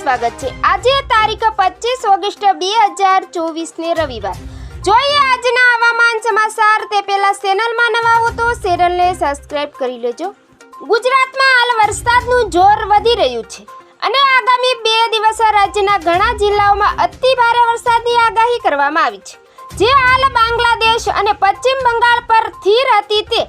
સ્વાગત છે. આજે તારીખ પચીસ ઓગસ્ટ બે હજાર ચોવીસને રવિવાર. જોઈએ આજના હવામાન સમાચાર. તે પહેલા ચેનલમાં નવા હો તો ચેનલને સબસ્ક્રાઇબ કરી લેજો. ગુજરાતમાં હાલ વરસાદનું જોર વધી રહ્યું છે અને આગામી બે દિવસ રાજ્યના ઘણા જિલ્લાઓમાં અતિ ભારે વરસાદની આગાહી કરવામાં આવી છે. જે હાલ બાંગ્લાદેશ અને પશ્ચિમ બંગાળ પર સ્થિર હતી તે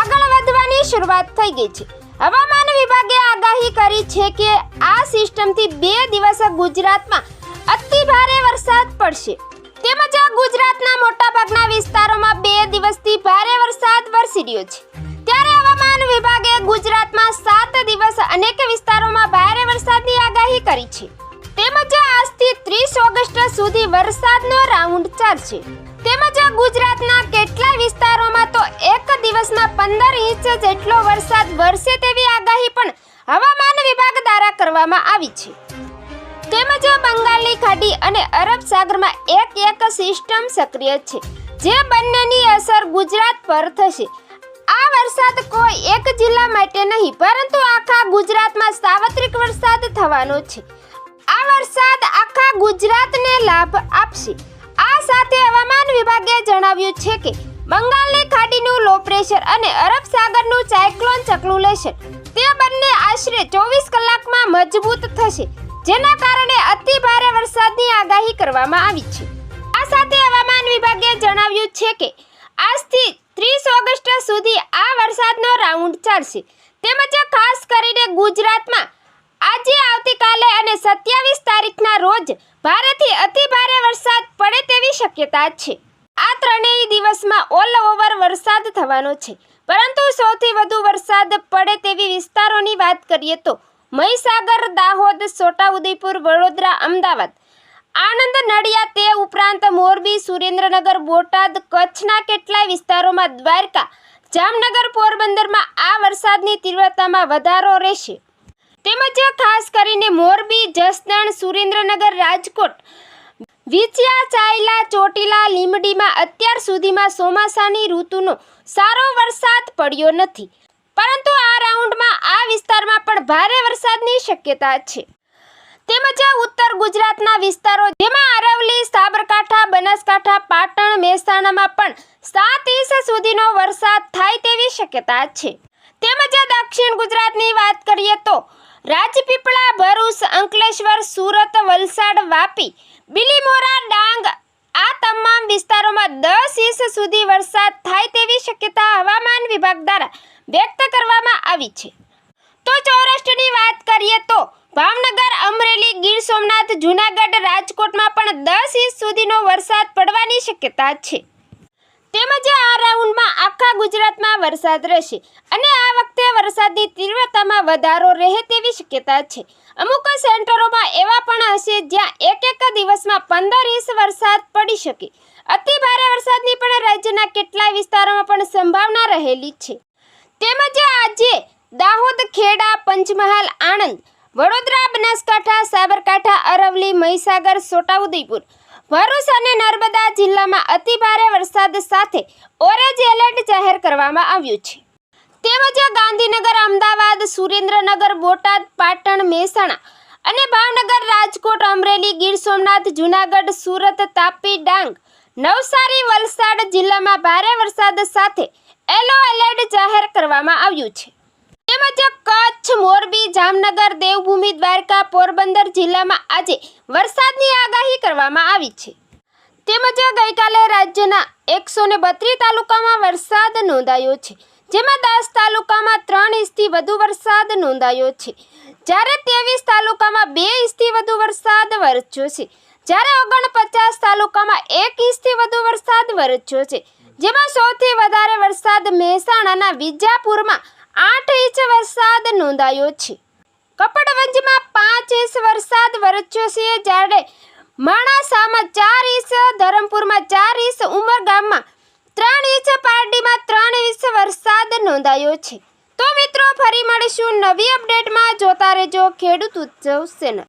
આગળ વધવાની શરૂઆત થઈ ગઈ છે. હવામાન વિભાગે આગાહી કરી છે કે આ સિસ્ટમથી બે દિવસ ગુજરાતમાં અતિ ભારે વરસાદ પડશે. તેમજ ગુજરાતના મોટાભાગના વિસ્તારોમાં બે દિવસથી ભારે વરસાદ વરસી રહ્યો છે. ત્યારે હવામાન વિભાગે ગુજરાતમાં સાત દિવસ અનેક વિસ્તારોમાં ભારે વરસાદની આગાહી કરી છે. તેમજ આજથી ત્રીસ ઓગસ્ટ સુધી વરસાદનો રાઉન્ડ ચાલશે. તેમજ ગુજરાતના કેટલાય વિસ્તારોમાં તો એક દિવસમાં પંદર ઇંચ જેટલો વરસાદ વરસે તેવી આગાહી પણ હવામાન વિભાગ દ્વારા કરવામાં આવી છે. તેમજ બંગાળની ખાડી અને અરબ સાગરમાં એક એક સિસ્ટમ સક્રિય છે, જે બંનેની અસર ગુજરાત પર થશે. આ વરસાદ કોઈ એક જિલ્લા માટે નહીં, પરંતુ આખા ગુજરાતમાં સાર્વત્રિક વરસાદ થવાનો છે. આ વરસાદ આખા ગુજરાતને લાભ આપશે. સાથે હવામાન વિભાગે જણાવ્યું છે કે બંગાળની ખાડીનું લો પ્રેશર અને અરબ સાગરનું સાયક્લોન લેશે. તે બંને આશરે ચોવીસ કલાકમાં મજબૂત થશે, જેના કારણે અતિ ભારે વરસાદની આગાહી કરવામાં આવી છે. આ સાથે હવામાન વિભાગે જણાવ્યું છે કે આજથી ત્રીસ ઓગસ્ટ સુધી આ વરસાદનો રાઉન્ડ ચાલશે. તેમજ ખાસ કરીને ગુજરાતમાં આજે આવતીકાલે અને સત્યાવીસ તારીખના રોજ ભારેથી અતિ ભારે વરસાદ પડે તેવી શક્યતા છે. આ ત્રણેય દિવસમાં ઓલ ઓવર વરસાદ થવાનો છે. પરંતુ સૌથી વધુ વરસાદ પડે તેવી વિસ્તારોની વાત કરીએ તો મહીસાગર, દાહોદ, છોટાઉદેપુર, વડોદરા, અમદાવાદ, આણંદ નડિયા તે ઉપરાંત મોરબી, સુરેન્દ્રનગર, બોટાદ, કચ્છના કેટલાય વિસ્તારોમાં દ્વારકા, જામનગર, પોરબંદરમાં આ વરસાદની તીવ્રતામાં વધારો રહેશે. તેમજ ખાસ કરીને મોરબી, જસદણ, સુરેન્દ્રનગર, રાજકોટ. વિચિયા ચાયલા, ચોટીલા લીમડીમાં અત્યાર સુધીમાં ચોમાસાની ઋતુનો સારો વરસાદ પડ્યો નથી. પરંતુ આ રાઉન્ડમાં આ વિસ્તારમાં પણ ભારે વરસાદની શક્યતા છે. તેમજ ઉત્તર ગુજરાતના વિસ્તારો જેમાં અરવલ્લી, સાબરકાંઠા, બનાસકાંઠા, પાટણ, મહેસાણામાં પણ સાત ઇંચ સુધીનો વરસાદ થાય તેવી શક્યતા છે. તેમજ દક્ષિણ ગુજરાતની વાત કરીએ તો રાજપીપળા ભરૂચ અંકલેશ્વર સુરત વલસાડ વાપી બિલીમોરા ડાંગ આ તમામ વિસ્તારોમાં દસ ઇંચ સુધી વરસાદ થાય તેવી શક્યતા હવામાન વિભાગ દ્વારા વ્યક્ત કરવામાં આવી છે. તો સૌરાષ્ટ્રની વાત કરીએ તો ભાવનગર, અમરેલી, ગીર સોમનાથ, જૂનાગઢ, રાજકોટમાં પણ દસ ઇંચ સુધીનો વરસાદ પડવાની શક્યતા છે. તેમજ આ રાઉન્ડમાં આખા ગુજરાતમાં વરસાદ રહેશે અને આ વખતે વરસાદની તીવ્રતામાં વધારો રહે તેવી શક્યતા છે. અમુક સેન્ટરોમાં એવા પણ હશે જ્યાં એક એક દિવસમાં પંદર ઇંચ વરસાદ પડી શકે. અતિ ભારે વરસાદની પણ રાજ્યના કેટલાય વિસ્તારોમાં પણ સંભાવના રહેલી છે. તેમજ આજે દાહોદ, ખેડા, પંચમહાલ, આણંદ, વડોદરા, બનાસકાંઠા, સાબરકાંઠા અરવલી મહીસાગર, છોટાઉદેપુર ભરૂચ અને નર્મદા જિલ્લામાં અતિ ભારે વરસાદ સાથે ઓરેન્જ એલર્ટ જાહેર કરવામાં આવ્યું છે. તેમજ ગાંધીનગર, અમદાવાદ, સુરેન્દ્રનગર, બોટાદ, પાટણ, મહેસાણા અને ભાવનગર, રાજકોટ, અમરેલી, ગીર સોમનાથ, જૂનાગઢ, સુરત, તાપી, ડાંગ, નવસારી, વલસાડ જિલ્લામાં ભારે વરસાદ સાથે એલો એલર્ટ જાહેર કરવામાં આવ્યું છે. તેમજ કચ્છ, મોરબી, જામનગર, દેવભૂમિ, દ્વારકા, પોરબંદર જિલ્લામાં આજે વરસાદની આગાહી કરવામાં આવી છે. તેમજ ગઈકાલે રાજ્યના એકસો ને બત્રીસ તાલુકામાં વરસાદ નોંધાયો છે. જેમાં દસ તાલુકામાં ત્રણ ઇંચથી વધુ વરસાદ નોંધાયો છે. જ્યારે ત્રેવીસ તાલુકામાં બે ઇંચથી વધુ વરસાદ વરસ્યો છે. જ્યારે ઓગણપચાસ તાલુકામાં એક ઇંચથી વધુ વરસાદ વરસ્યો છે. જેમાં સૌથી વધારે વરસાદ મહેસાણાના વિજાપુરમાં આઠ ઇંચ વરસાદ નોંધાયો છે. કપડવંજમાં પાંચ ઇંચ વરસાદ વરસ્યો છે જ્યારે માણાસામાં ચાર ઇંચ, ધરમપુરમાં ચાર ઇંચ ઉમરગામમાં ત્રણ ઇંચ, પારડીમાં ત્રણ ઇંચ વરસાદ નોંધાયો છે. તો મિત્રો, ફરી મળીશું નવી અપડેટમાં. જોતા રહેજો, ખેડૂત ઉત્સવ ચેનલ